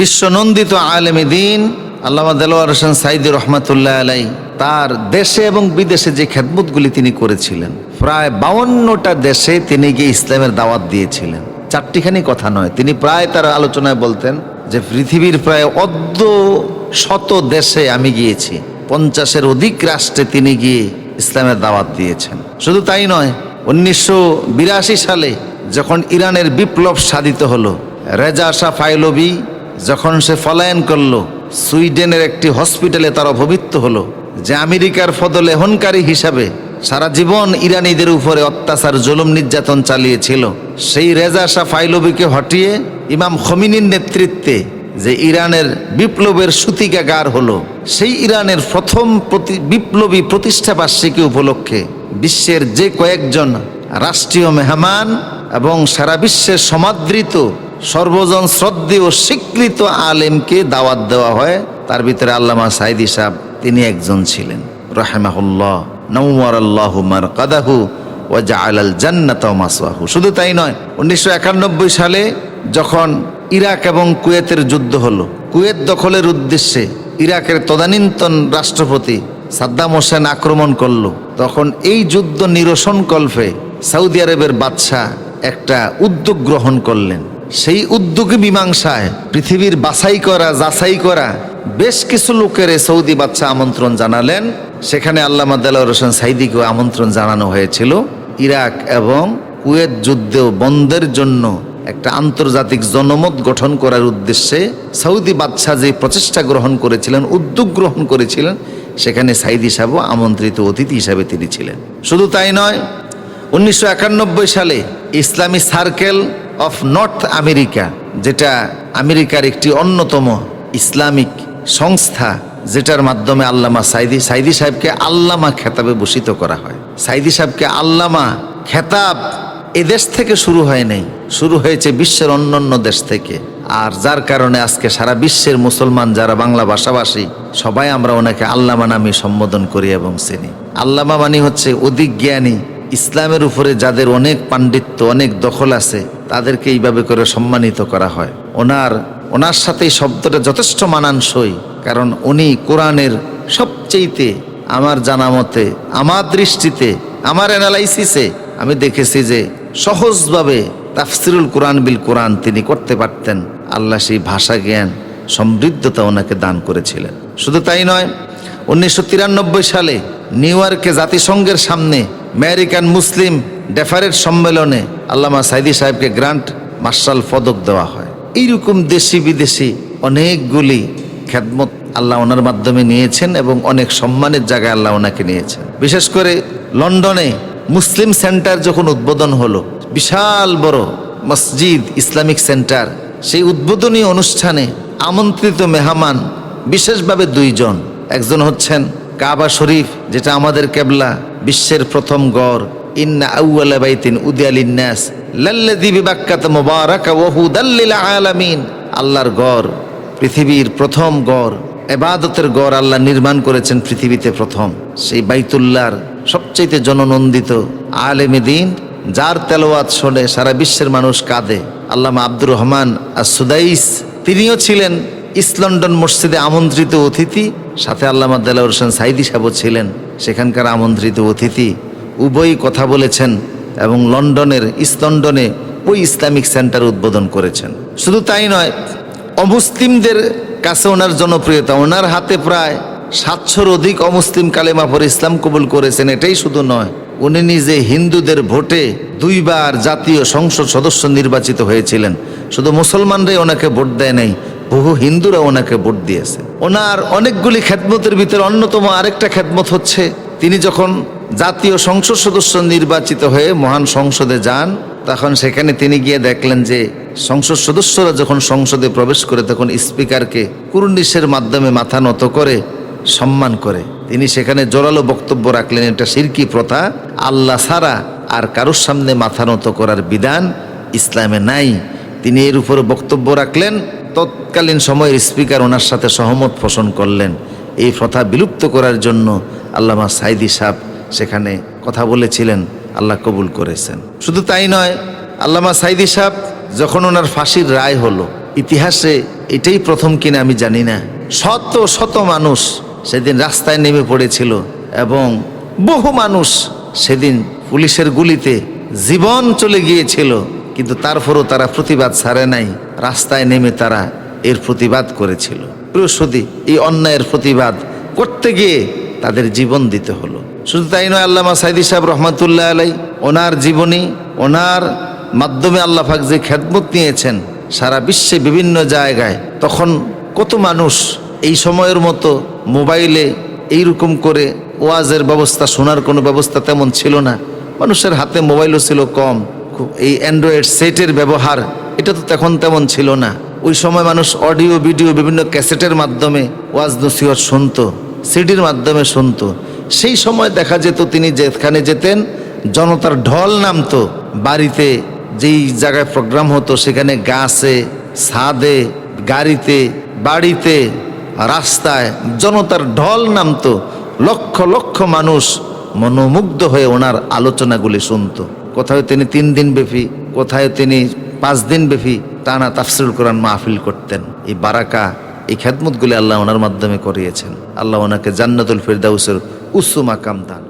বিশ্বনন্দিত আলেমী দিন, আল্লামা দেলোয়ার হোসেন সাইদি রহমাতুল্লাহ আলাই তার দেশে এবং বিদেশে যে খেদমতগুলি তিনি করেছিলেন, প্রায় বাউন্নটা দেশে তিনি গিয়ে ইসলামের দাওয়াত দিয়েছিলেন। চারটিখানি কথা নয়, তিনি প্রায় তার আলোচনায় বলতেন যে পৃথিবীর প্রায় অর্ধ শত দেশে আমি গিয়েছি, পঞ্চাশের অধিক রাষ্ট্রে তিনি গিয়ে ইসলামের দাওয়াত দিয়েছেন। শুধু তাই নয়, উনিশশো সালে যখন ইরানের বিপ্লব সাধিত হলো, রেজা শাহ ফাইলবি যখন সে পলায়ন করল, সুইডেনের একটি হসপিটালে তার অপমৃত্যু হলো, যে আমেরিকার ফদলে হনকারী হিসাবে সারা জীবন ইরানিদের উপরে অত্যাচার, জুলুম, নির্যাতন চালিয়েছিল। সেই রেজা শাহ ফাইলবিকে হটিয়ে ইমাম খমিনীর নেতৃত্বে যে ইরানের বিপ্লবের সুতিকাগার হলো, সেই ইরানের প্রথম প্রতি বিপ্লবী প্রতিষ্ঠা বার্ষিকী উপলক্ষে বিশ্বের যে কয়েকজন রাষ্ট্রীয় মেহমান এবং সারা বিশ্বের সমাদৃত সর্বজন শ্রদ্ধেয় স্বীকৃত আলেমকে দাওয়াত দেওয়া হয়। তার ভিতরে আল্লামা সাইদি সাহেব, তিনি একজন ছিলেন। রাহেমাহুল্লাহ নৌমার আল্লাহ মার কাদাহু ও জাআলাল জান্নাত মাসওয়াহু শুধু তাই নয়, উনিশশো সালে যখন ইরাক এবং কুয়েতের যুদ্ধ হলো, কুয়েত দখলের উদ্দেশ্যে ইরাকের তদানীন্তন রাষ্ট্রপতি সাদ্দাম হোসেন আক্রমণ করল, তখন এই যুদ্ধ নিরসন কল্পে সৌদি আরবের বাদশাহ একটা উদ্যোগ গ্রহণ করলেন। সেই উদ্যোগী মীমাংসায় পৃথিবীর বাছাই করা, যাচাই করা বেশ কিছু লোকের সৌদি বাচ্চা আমন্ত্রণ জানালেন। সেখানে আল্লামা দেলার হোসেন সাইদিকেও আমন্ত্রণ জানানো হয়েছিল। ইরাক এবং কুয়েত যুদ্ধেও বন্ধের জন্য একটা আন্তর্জাতিক জনমত গঠন করার উদ্দেশ্যে সৌদি বাদশাহ যে প্রচেষ্টা গ্রহণ করেছিলেন, উদ্যোগ গ্রহণ করেছিলেন, সেখানে সাইদি সাহেবও আমন্ত্রিত অতিথি হিসাবে তিনি ছিলেন। শুধু তাই নয়, উনিশশো সালে ইসলামী সার্কেল অফ নর্থ আমেরিকা যেটা আমেরিকার একটি অন্যতম ইসলামিক সংস্থা, যেটার মাধ্যমে আল্লামা সাইদি সাইদি সাহেবকে আল্লামা খেতাবে ভূষিত করা হয়। সাইদি সাহেবকে আল্লামা খেতাব এদেশ থেকে শুরু হয় নাই, শুরু হয়েছে বিশ্বের অন্যান্য দেশ থেকে। আর যার কারণে আজকে সারা বিশ্বের মুসলমান যারা বাংলা ভাষাভাষী, সবাই আমরা ওনাকে আল্লামা নামে সম্বোধন করি এবং চিনি। আল্লামা মানে হচ্ছে অধিক জ্ঞানী, ইসলামের উপরে যাদের অনেক পাণ্ডিত্য, অনেক দখল আছে তাদেরকে এইভাবে করে সম্মানিত করা হয়। ওনার ওনার সাথে শব্দটা যথেষ্ট মানানসই, কারণ উনি কোরআনের সবচেয়েতে আমার জানা মতে, আমার দৃষ্টিতে, আমার অ্যানালাইসিসে আমি দেখেছি যে সহজভাবে তাফসিরুল কোরআন বিল কোরআন তিনি করতে পারতেন। আল্লাহ সেই ভাষা জ্ঞান, সমৃদ্ধতা ওনাকে দান করেছিলেন। শুধু তাই নয়, উনিশশো সালে নিউ ইয়র্কে জাতিসংঘের সামনে আমেরিকান মুসলিম ডেফারেট সম্মেলনে আল্লামা সাইদি সাহেবকে গ্রান্ট মার্শাল পদক দেওয়া হয়। এইরকম দেশি বিদেশি অনেকগুলি খেদমত আল্লাহ ওনার মাধ্যমে নিয়েছেন এবং অনেক সম্মানের জায়গায় আল্লাহ ওনাকে নিয়েছেন। বিশেষ করে লন্ডনে মুসলিম সেন্টার যখন উদ্বোধন হলো, বিশাল বড় মসজিদ, ইসলামিক সেন্টার, সেই উদ্বোধনী অনুষ্ঠানে আমন্ত্রিত মেহমান বিশেষভাবে দুইজন। একজন হচ্ছেন কাবা শরীফ, যেটা আমাদের কেবলা বিশ্বের প্রথম গড়। ইন্না আউয়ালা বাইতিন উদিয়ালিন্নাস লাল্লাযী বিবাক্কাত মুবারাকা ওয়া হুদাল্লিল আলামিন। আল্লাহর গড়, পৃথিবীর প্রথম গড়। এবাদতের গড় আল্লাহ নির্মাণ করেছেন পৃথিবীতে প্রথম। সেই বাইতুল্লাহর সবচেয়ে জননন্দিত আলেমে দিন, যার তেলোয়াত শোনে সারা বিশ্বের মানুষ কাঁদে। আল্লামা আব্দুর রহমান আর সুদাইস তিনিও ছিলেন ইস্ট লন্ডন মসজিদে আমন্ত্রিত অতিথি, সাথে আল্লামা দেলাউর হোসেন সাইদি সাহেবও ছিলেন। সেখানকার আমন্ত্রিত অতিথি উভয়ই কথা বলেছেন এবং লন্ডনের ইস্ট লন্ডনে ওই ইসলামিক সেন্টার উদ্বোধন করেছেন। শুধু তাই নয়, অমুসলিমদের কাছে ওনার জনপ্রিয়তা, ওনার হাতে প্রায় সাতশোর অধিক অমুসলিম কালেমা পরে ইসলাম কবুল করেছেন, এটাই শুধু নয়, উনি নিজে হিন্দুদের ভোটে দুইবার জাতীয় সংসদ সদস্য নির্বাচিত হয়েছিলেন। শুধু মুসলমানরাই ওনাকে ভোট দেয় নাই বহু হিন্দুরা ওনাকে ভোট দিয়েছে। ওনার অনেকগুলি খেদমতের ভিতরে অন্যতম আরেকটা খেদমত হচ্ছে, তিনি যখন জাতীয় সংসদ সদস্য নির্বাচিত হয়ে মহান সংসদে যান, তখন সেখানে তিনি গিয়ে দেখলেন যে সংসদ সদস্যরা যখন সংসদে প্রবেশ করে, তখন স্পিকারকে কুরুনিশের মাধ্যমে মাথা নত করে সম্মান করে। তিনি সেখানে জোরালো বক্তব্য রাখলেন, এটা সিরকি প্রথা, আল্লাহ সারা আর কারোর সামনে মাথা নত করার বিধান ইসলামে নাই। তিনি এর উপরে বক্তব্য রাখলেন তৎকালীন সময়ের স্পিকার ওনার সাথে সহমত পোষণ করলেন। এই প্রথা বিলুপ্ত করার জন্য আল্লামা সাইদি সাহ সেখানে কথা বলেছিলেন, আল্লাহ কবুল করেছেন। শুধু তাই নয়, আল্লামা সাইদি সাহ যখন ওনার ফাঁসির রায় হলো, ইতিহাসে এটাই প্রথম কিনা আমি জানি না। শত শত মানুষ সেদিন রাস্তায় নেমে পড়েছিল এবং বহু মানুষ সেদিন পুলিশের গুলিতে জীবন চলে গিয়েছিল। কিন্তু তারপরও তারা প্রতিবাদ ছাড়ে নাই, রাস্তায় নেমে তারা এর প্রতিবাদ করেছিল। প্রিয় এই অন্যায়ের প্রতিবাদ করতে গিয়ে তাদের জীবন দিতে হলো। শুধু তাই নয়, আল্লামা সাইদি সাহেব রহমতুল্লাহ আলাই, ওনার জীবনী, ওনার মাধ্যমে আল্লাহ পাক যে খেদমত নিয়েছেন সারা বিশ্বে বিভিন্ন জায়গায়, তখন কত মানুষ এই সময়ের মতো মোবাইলে এইরকম করে ওয়াজের ব্যবস্থা, শোনার কোনো ব্যবস্থা তেমন ছিল না। মানুষের হাতে মোবাইলও ছিল কম। এই অ্যান্ড্রয়েড সেটের ব্যবহার, এটা তো তখন তেমন ছিল না। ওই সময় মানুষ অডিও ভিডিও বিভিন্ন ক্যাসেটের মাধ্যমে ওয়াজ নসিহত শুনতো, সিডির মাধ্যমে শুনতো। সেই সময় দেখা যেত তিনি যেখানে যেতেন, জনতার ঢল নামতো, বাড়িতে যেই জায়গায় প্রোগ্রাম হতো, সেখানে গাছে, ছাদে, গাড়িতে, বাড়িতে, রাস্তায় জনতার ঢল নামতো। লক্ষ লক্ষ মানুষ মনোমুগ্ধ হয়ে ওনার আলোচনাগুলি শুনতো। কোথাও তিনি তিন দিন ব্যাপী কোথায় তিনি পাঁচ দিন ব্যাপী টানা তাফসিরুল কোরআন মাহফিল করতেন। এই বারাকা, এই খেদমতগুলি আল্লাহ ওনার মাধ্যমে করিয়েছেন। আল্লাহ ওনাকে জান্নাতুল ফিরদাউসের উচ্চ মাকাম দান